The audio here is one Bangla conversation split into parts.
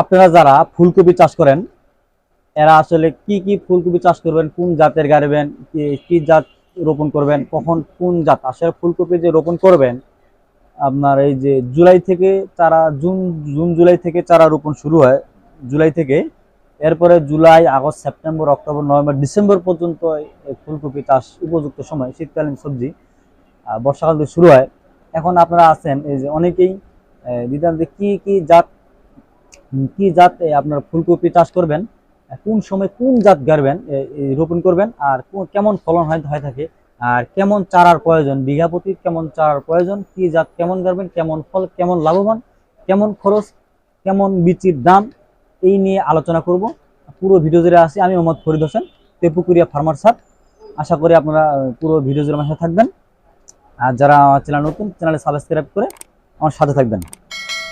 আপনারা যারা ফুলকপি চাষ করেন, এরা আসলে কি কি ফুলকপি চাষ করবেন, কোন জাতের গাড়বেন কি জাত রোপণ করবেন, কখন কোন জাত, আসলে ফুলকপি যে রোপণ করবেন, আপনার এই যে জুলাই থেকে চারা, জুন জুন, জুলাই থেকে চারা রোপণ শুরু হয়, জুলাই থেকে, এরপরে July, August, September, October, November, December পর্যন্ত ফুলকপি চাষ উপযুক্ত সময়, শীতকালীন সবজি বর্ষাকাল শুরু হয়। এখন আপনারা আছেন এই যে অনেকেই দিদান যে কি কি জাত কি জাত আপনার ফুলকপি চাষ করবেন কোন সময় কোন জাত গাড়বেন রোপণ করবেন, আর কেমন ফলন হয় থাকে, আর কেমন চারার প্রয়োজন, বিঘা প্রতি কেমন চারার প্রয়োজন, কি জাত কেমন গাড়বেন, কেমন ফল কেমন লাভবান, কেমন খরচ, কেমন বিচির দাম, এই নিয়ে আলোচনা করব। পুরো ভিডিও জুড়ে আসি, আমি মোহাম্মদ ফরিদ হোসেন, তেপুকুরিয়া ফার্মার সার আশা করি আপনারা পুরো ভিডিও জুড়ে আমার সাথে থাকবেন। আর যারা চ্যানেল নতুন চ্যানেলে সাবস্ক্রাইব করে আমার সাথে থাকবেন।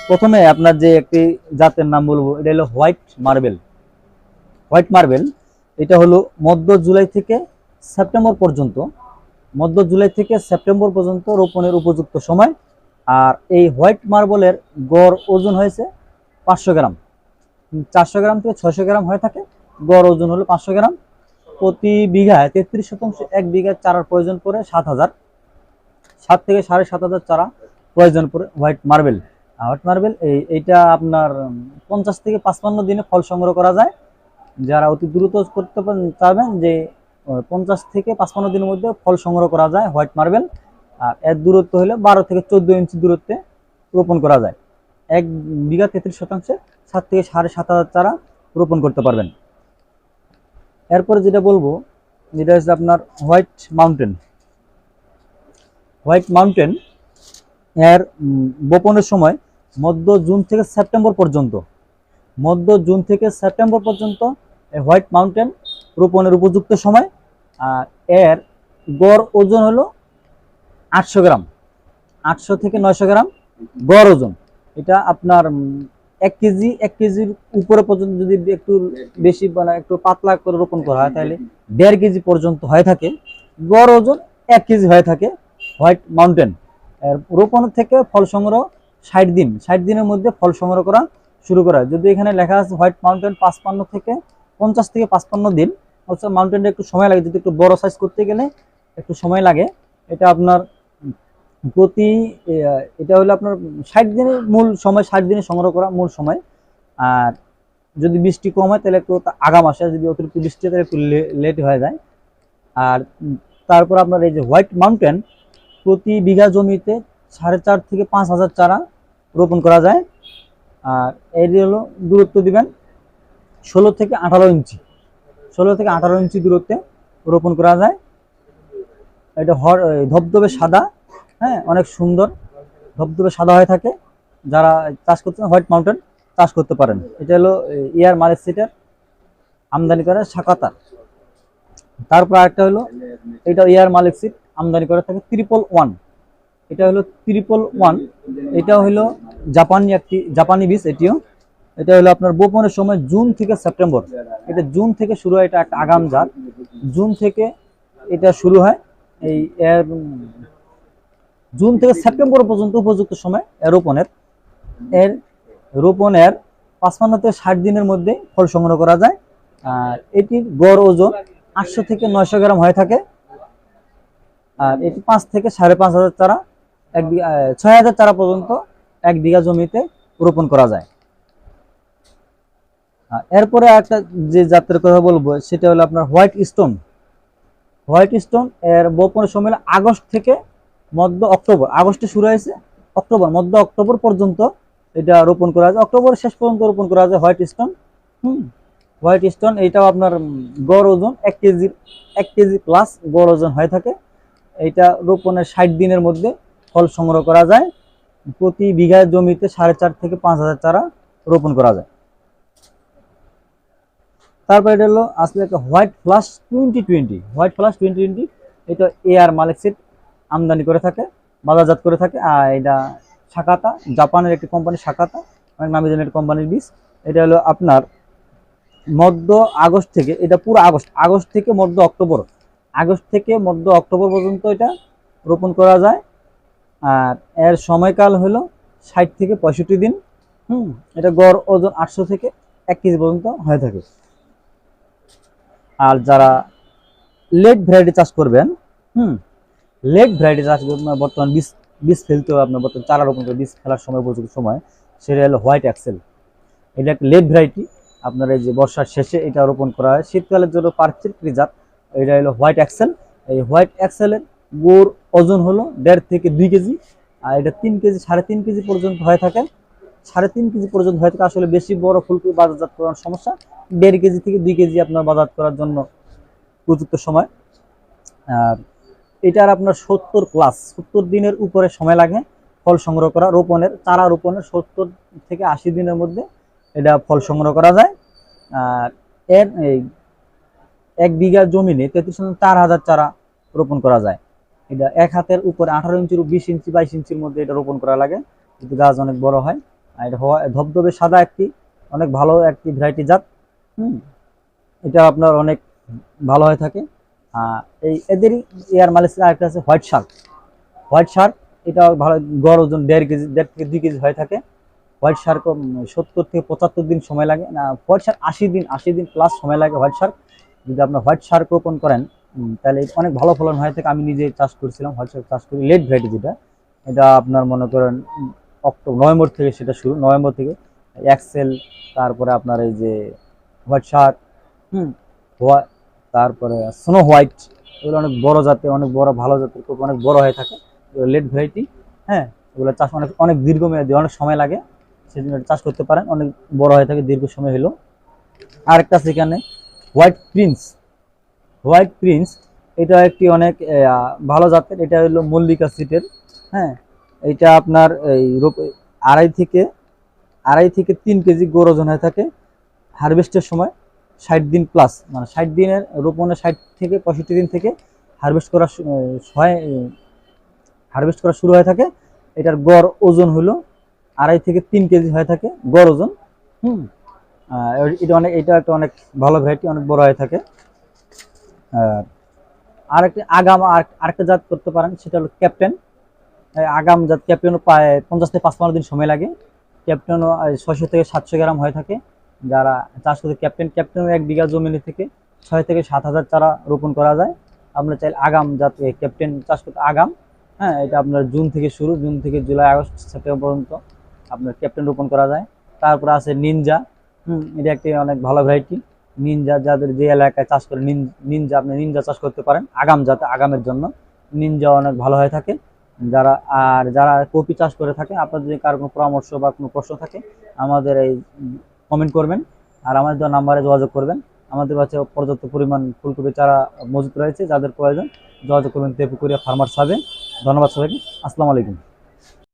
প্রথমে আপনার যে একটি জাতের নাম বলব, এটা হলো হোয়াইট মার্বেল। হোয়াইট মার্বেল, এটা হলো মধ্য জুলাই থেকে সেপ্টেম্বর পর্যন্ত, মধ্য জুলাই থেকে সেপ্টেম্বর পর্যন্ত রোপণের উপযুক্ত সময়। আর এই হোয়াইট মার্বেলের গড় ওজন হয়েছে পাঁচশো গ্রাম। চারশো গ্রাম থেকে ছয়শো গ্রাম হয়ে থাকে। গড় ওজন হলো পাঁচশো গ্রাম। প্রতি বিঘায় তেত্রিশ শতাংশ, এক বিঘায় চারার প্রয়োজন পড়ে সাত হাজার। সাত থেকে সাড়ে সাত হাজার চারা প্রয়োজন পড়ে হোয়াইট মার্বেল। হোয়াইট মার্বেল, এই এইটা আপনার পঞ্চাশ থেকে পাঁচপান্ন দিনে ফল সংগ্রহ করা যায়। যারা অতি দ্রুত করতে চাবেন যে পঞ্চাশ থেকে পাঁচপান্ন দিনের মধ্যে ফল সংগ্রহ করা যায় হোয়াইট মার্বেল। আর এর দূরত্ব হলে বারো থেকে চোদ্দ ইঞ্চি দূরত্বে রোপণ করা যায়। এক বিঘা তেত্রিশ শতাংশে সাত থেকে সাড়ে সাত হাজার চারা রোপণ করতে পারবেন। এরপরে যেটা বলব, যেটা হচ্ছে আপনার হোয়াইট মাউন্টেন। হোয়াইট মাউন্টেন এর বপনের সময় মধ্য জুন থেকে সেপ্টেম্বর পর্যন্ত। মধ্য জুন থেকে সেপ্টেম্বর পর্যন্ত হোয়াইট মাউন্টেন রোপণের উপযুক্ত সময়, আর এর গড় ওজন হলো আটশো গ্রাম। আটশো থেকে নয়শো গ্রাম গড় ওজন। এটা আপনার এক কেজি, এক কেজির উপরে পর্যন্ত যদি একটু বেশি মানে একটু পাতলা করে রোপণ করা হয়, তাহলে দেড় কেজি পর্যন্ত হয়ে থাকে। গড় ওজন এক কেজি হয়ে থাকে হোয়াইট মাউন্টেন। এর রোপণ থেকে ফল সংগ্রহ ষাট দিন, ষাট দিনের মধ্যে ফল সংগ্রহ করা শুরু করা। যদি এখানে লেখা আছে হোয়াইট মাউন্টেন পাঁচপান্ন থেকে পঞ্চাশ থেকে পাঁচপান্ন দিন অবশ্য মাউন্টেনটা একটু সময় লাগে, যদি একটু বড় সাইজ করতে গেলে একটু সময় লাগে। এটা আপনার প্রতি এটা হলো আপনার ষাট দিনের মূল সময়, ষাট দিনে সংগ্রহ করা মূল সময়। আর যদি বৃষ্টি কম হয়, তাহলে একটু আগাম আসে যদি অতিরিক্ত বৃষ্টি হয়, তাহলে একটু লেট হয়ে যায়। আর তারপর আপনার এই যে হোয়াইট মাউন্টেন, প্রতি বিঘা জমিতে সাড়ে চার থেকে পাঁচ হাজার চারা রোপণ করা যায়। আর এর হলো দূরত্ব দিবেন ষোলো থেকে আঠারো ইঞ্চি। ষোলো থেকে আঠারো ইঞ্চি দূরত্বে রোপণ করা যায়। এটা হর ধবধবে সাদা হ্যাঁ অনেক সুন্দর ধবধবে সাদা হয়ে থাকে। যারা চাষ করতে হোয়াইট মাউন্টেন চাষ করতে পারেন। এটা হলো ইয়ার মালিক সিটের আমদানি করে শাকাতা তারপর আরেকটা হলো, এটা ইয়ার মালিক সিট আমদানি করে থাকে ত্রিপল ওয়ান। এটা হলো ত্রিপল ওয়ান এটা হলো জাপানি একটি জাপানি বীজ এটিও। এটা হলো আপনার বোপনের সময় জুন থেকে সেপ্টেম্বর। এটা জুন থেকে শুরু হয়, এটা একটা আগাম জাত। জুন থেকে এটা শুরু হয়, এই জুন থেকে সেপ্টেম্বর পর্যন্ত উপযুক্ত সময় রোপণের। এর রোপণের পাঁচপান্ন থেকে ষাট দিনের মধ্যে ফল সংগ্রহ করা যায়। আর এটির গড় ওজন আটশো থেকে নয়শো গ্রাম হয়ে থাকে। আর এটি পাঁচ থেকে সাড়ে পাঁচ হাজার চারা। এক বিঘা ছয় হাজার চারা পর্যন্ত এক বিঘা জমিতে রোপণ করা যায়। এরপরে একটা যে জাতের কথা বলব, সেটা হলো আপনার হোয়াইট স্টোন। হোয়াইট স্টোন এর বপনের সময় আগস্ট থেকে মধ্য অক্টোবর। আগস্টে শুরু হয়েছে, অক্টোবর, মধ্য অক্টোবর পর্যন্ত এটা রোপণ করা যায়। অক্টোবর শেষ পর্যন্ত রোপণ করা যায় white stone. Hmm, white stone এইটাও আপনার গড় ওজন এক কেজি এক কেজি প্লাস গড় ওজন হয়ে থাকে। এটা রোপণের ষাট দিনের মধ্যে ফল সংগ্রহ করা যায়। প্রতি বিঘা জমিতে সাড়ে চার থেকে পাঁচ হাজার চারা রোপণ করা যায়। তারপর এটা হলো আসলে একটা white flush twenty twenty. White flush twenty twenty, এটা এয়ার মালিক সিট আমদানি করে থাকে, বাজারজাত করে থাকে। আর এটা শাখাতা জাপানের একটি কোম্পানি শাখাতা অনেক নামি জানি কোম্পানির বীজ। এটা হলো আপনার মধ্য আগস্ট থেকে, এটা পুরো আগস্ট আগস্ট থেকে মধ্য অক্টোবর। আগস্ট থেকে মধ্য অক্টোবর পর্যন্ত এটা রোপণ করা যায়। আর এর সময়কাল হলো ষাট থেকে পঁয়ষট্টি দিন। হুম, এটা গড় ওজন আটশো থেকে এক কেজি পর্যন্ত হয়ে থাকে। আর যারা লেট ভ্যারাইটি চাষ করবেন, হুম লেট ভ্যারাইটি চাষ করবেন বর্তমান বীজ বীজ ফেলতে হবে আপনার, বর্তমান চারা রোপণ করে বীজ ফেলার সময় উপযুক্ত সময়, সেটা হলো হোয়াইট অ্যাক্সেল। এটা একটা লেট ভ্যারাইটি। আপনার এই যে বর্ষার শেষে এটা রোপণ করা হয়। শীতকালের জন্য পারফেক্ট জাত এটা হলো হোয়াইট অ্যাক্সেল। এই হোয়াইট অ্যাক্সেলের গোর ওজন হলো দেড় থেকে দুই কেজি, আর এটা তিন কেজি, সাড়ে তিন কেজি পর্যন্ত হয়ে থাকে। সাড়ে তিন কেজি পর্যন্ত হয়ে থাকে আসলে বেশি বড় ফুলকপি বাজারজাত করার সমস্যা। দেড় কেজি থেকে দুই কেজি আপনার বাজার করার জন্য উপযুক্ত সময়। আর এটার আপনার সত্তর প্লাস সত্তর দিনের উপরে সময় লাগে ফল সংগ্রহ করা, রোপণের, চারা রোপণের সত্তর থেকে আশি দিনের মধ্যে এটা ফল সংগ্রহ করা যায়। আর এর এক বিঘা জমিনে তেত্রিশ চার হাজার চারা রোপণ করা যায়। এটা এক হাতের উপরে আঠারো ইঞ্চির বিশ ইঞ্চি, বাইশ ইঞ্চির মধ্যে এটা রোপণ করা লাগে। কিন্তু গাছ অনেক বড় হয়। আর এটা হওয়া, ধবধবে সাদা একটি, অনেক ভালো একটি ভ্যারাইটি জাত। হুম, এটা আপনার অনেক ভালো হয়ে থাকে। এই এদেরই এয়ার মালিসের আরেকটা আছে হোয়াইট শার্ক। হোয়াইট শার্ক, এটা ভালো গড় ওজন দেড় কেজি, দেড় থেকে দুই কেজি হয়ে থাকে। হোয়াইট শার্ক সত্তর থেকে পঁচাত্তর দিন সময় লাগে। না, হোয়াইট শার্ক আশি দিন আশি দিন প্লাস সময় লাগে হোয়াইট শার্ক। যদি আপনার হোয়াইট শার্ক রোপণ করেন তাহলে অনেক ভালো ফলন হয়ে থাকে আমি নিজে চাষ করছিলাম শার্ক চাষ করি লেট ভ্যারাইটি যেটা, এটা আপনার মনে করেন অক্টোবর নভেম্বর থেকে সেটা শুরু, নভেম্বর থেকে এক্সেল তারপরে আপনার এই যে শার্ক হুম তারপরে স্নো হোয়াইট এগুলো অনেক বড় জাতের, অনেক বড়, ভালো জাতের, খুব অনেক বড় হয়ে থাকে লেট ভ্যারাইটি হ্যাঁ এগুলো চাষ অনেক অনেক দীর্ঘমেয়াদী, অনেক সময় লাগে, সেজন্য চাষ করতে পারেন, অনেক বড় হয়ে থাকে, দীর্ঘ সময় হলো আরেকটা সেখানে হোয়াইট প্রিন্স হোয়াইট প্রিন্স এটা একটি অনেক ভালো জাতের, এটা হলো মল্লিকা সিটের হ্যাঁ? এটা আপনার এই আড়াই থেকে আড়াই থেকে তিন কেজি গড় ওজন হয়ে থাকে হারভেস্টের সময়, ষাট দিন প্লাস মানে ষাট দিনের রোপণের ষাট থেকে পঁয়ষট্টি দিন থেকে হারভেস্ট করা হয় হারভেস্ট করা শুরু হয়ে থাকে। এটার গড় ওজন হলো আড়াই থেকে তিন কেজি হয়ে থাকে গড় ওজন, হুম? এটা অনেক, এটা একটা অনেক ভালো ভ্যারাইটি অনেক বড় হয়ে থাকে। আরেকটি আগাম আর- আরেকটা জাত করতে পারেন, সেটা হলো ক্যাপ্টেন। আগাম জাত ক্যাপ্টেনও প্রায় পঞ্চাশ থেকে পাঁচপান্ন দিন সময় লাগে। ক্যাপ্টেনও ছয়শো থেকে সাতশো গ্রাম হয়ে থাকে। যারা চাষ করতে ক্যাপ্টেন ক্যাপ্টেনও এক বিঘা জমিনে থেকে ছয় থেকে সাত হাজার চারা রোপণ করা যায়। আপনার চাইলে আগাম জাত ক্যাপ্টেন চাষ করতে, আগাম হ্যাঁ এটা আপনার জুন থেকে শুরু, জুন থেকে জুলাই, আগস্ট, সেপ্টেম্বর পর্যন্ত আপনার ক্যাপ্টেন রোপণ করা যায়। তারপরে আছে নিনজা, হুম, এটা একটি অনেক ভালো ভ্যারাইটি নিনজা যাদের যে এলাকায় চাষ করে, নিন- নিনজা, আপনি নিনজা চাষ করতে পারেন আগাম যাতে আগামের জন্য। নিনজা অনেক ভালো হয়ে থাকে। যারা, আর যারা কপি চাষ করে থাকে আপনার যদি কারও কোনো পরামর্শ বা কোনো প্রশ্ন থাকে, আমাদের এই কমেন্ট করবেন। আর আমাদের নাম্বারে যোগাযোগ করবেন। আমাদের কাছে পর্যাপ্ত পরিমাণ ফুলকপি চারা মজুত রয়েছে, যাদের প্রয়োজন, যোগাযোগ করবেন তেপুকুরিয়া ফার্মার সাবে ধন্যবাদ সবাইকে। আসসালামু আলাইকুম।